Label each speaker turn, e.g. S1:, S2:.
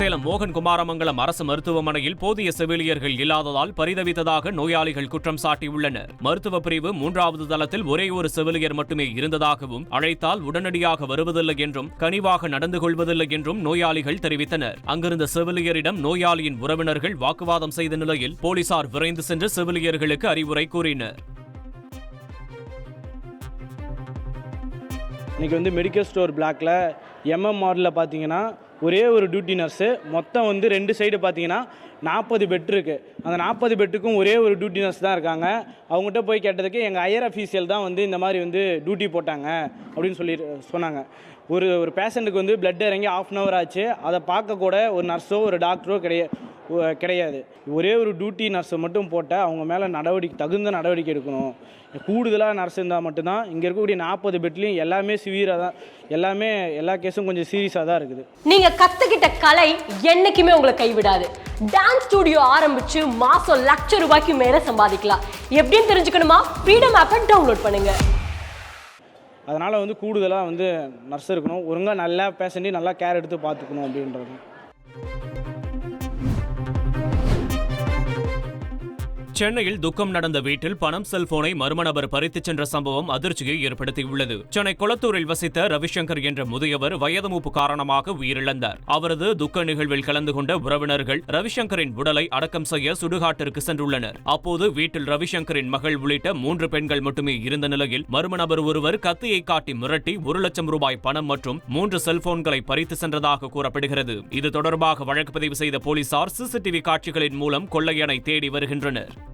S1: சேலம் மோகன் குமாரமங்கலம் அரசு மருத்துவமனையில் போதிய செவிலியர்கள் இல்லாததால் பரிதவித்ததாக நோயாளிகள் குற்றம் சாட்டியுள்ளனர். மருத்துவ பிரிவு மூன்றாவது தளத்தில் ஒரே ஒரு செவிலியர் மட்டுமே இருந்ததாகவும் அழைத்தால் உடனடியாக வருவதில்லை என்றும் கனிவாக நடந்து கொள்வதில்லை என்றும் நோயாளிகள் தெரிவித்தனர். அங்கிருந்த செவிலியரிடம் நோயாளியின் உறவினர்கள் வாக்குவாதம் செய்த நிலையில் போலீசார் விரைந்து சென்று செவிலியர்களுக்கு அறிவுரை கூறினர்.
S2: இன்றைக்கி வந்து மெடிக்கல் ஸ்டோர் பிளாக்கில் எம்எம்ஆரில் பார்த்தீங்கன்னா ஒரே ஒரு டியூட்டி நர்ஸு மொத்தம் வந்து ரெண்டு சைடு பார்த்தீங்கன்னா நாற்பது பெட் இருக்குது அந்த நாற்பது பெட்டுக்கும் ஒரே ஒரு டியூட்டி நர்ஸ் தான் இருக்காங்க. அவங்ககிட்ட போய் கேட்டதுக்கு எங்கள் ஹையர் அஃபீஷியல் தான் வந்து இந்த மாதிரி வந்து டியூட்டி போட்டாங்க அப்படின்னு சொல்லி சொன்னாங்க. ஒரு ஒரு பேஷண்ட்டுக்கு வந்து பிளட் இறங்கி ஆஃப் அன் ஹவர் ஆச்சு. அதை பார்க்க கூட ஒரு நர்ஸோ ஒரு டாக்டரோ கிடையாது கிடையாது. ஒரே ஒரு டியூட்டி நர்ஸை மட்டும் போட்டால் அவங்க மேலே நடவடிக்கை தகுந்த நடவடிக்கை எடுக்கணும். கூடுதலாக நர்ஸ் இருந்தால் மட்டும்தான் இங்கே இருக்கக்கூடிய நாற்பது பெட்லேயும் எல்லாமே சிவியராக தான் எல்லாமே எல்லா கேஸும் கொஞ்சம் சீரியஸாக தான் இருக்குது.
S3: நீங்க கத்துக்கிட்ட கலை என்னைக்குமே உங்களை கைவிடாது. டான்ஸ் ஸ்டுடியோ ஆரம்பிச்சு மாசம் லட்ச ரூபாய்க்கு மேல சம்பாதிக்கலாம். எப்படின்னு தெரிஞ்சுக்கணுமா? ஃப்ரீடம் ஆப்பை டவுன்லோட் பண்ணுங்க.
S2: அதனால் வந்து கூடுதலாக வந்து நர்ஸ் இருக்கணும். ஒழுங்காக நல்லா பேஷண்ட்டையும் நல்லா கேர் எடுத்து பார்த்துக்கணும் அப்படின்றது.
S1: சென்னையில் துக்கம் நடந்த வீட்டில் பணம் செல்போனை மர்ம நபர் பறித்துச் சென்ற சம்பவம் அதிர்ச்சியை ஏற்படுத்தியுள்ளது. சென்னை கொளத்தூரில் வசித்த ரவிசங்கர் என்ற முதியவர் வயது மூப்பு காரணமாக உயிரிழந்தார். அவரது துக்க நிகழ்வில் கலந்து கொண்ட உறவினர்கள் ரவிசங்கரின் உடலை அடக்கம் செய்ய சுடுகாட்டிற்கு சென்றுள்ளனர். அப்போது வீட்டில் ரவிசங்கரின் மகள் உள்ளிட்ட மூன்று பெண்கள் மட்டுமே இருந்த நிலையில் மர்ம நபர் ஒருவர் கத்தியை காட்டி மிரட்டி ஒரு லட்சம் ரூபாய் பணம் மற்றும் மூன்று செல்போன்களை பறித்து சென்றதாக கூறப்படுகிறது. இது தொடர்பாக வழக்கு பதிவு செய்த போலீசார் சிசிடிவி காட்சிகளின் மூலம் கொள்ளையனை தேடி வருகின்றனர்.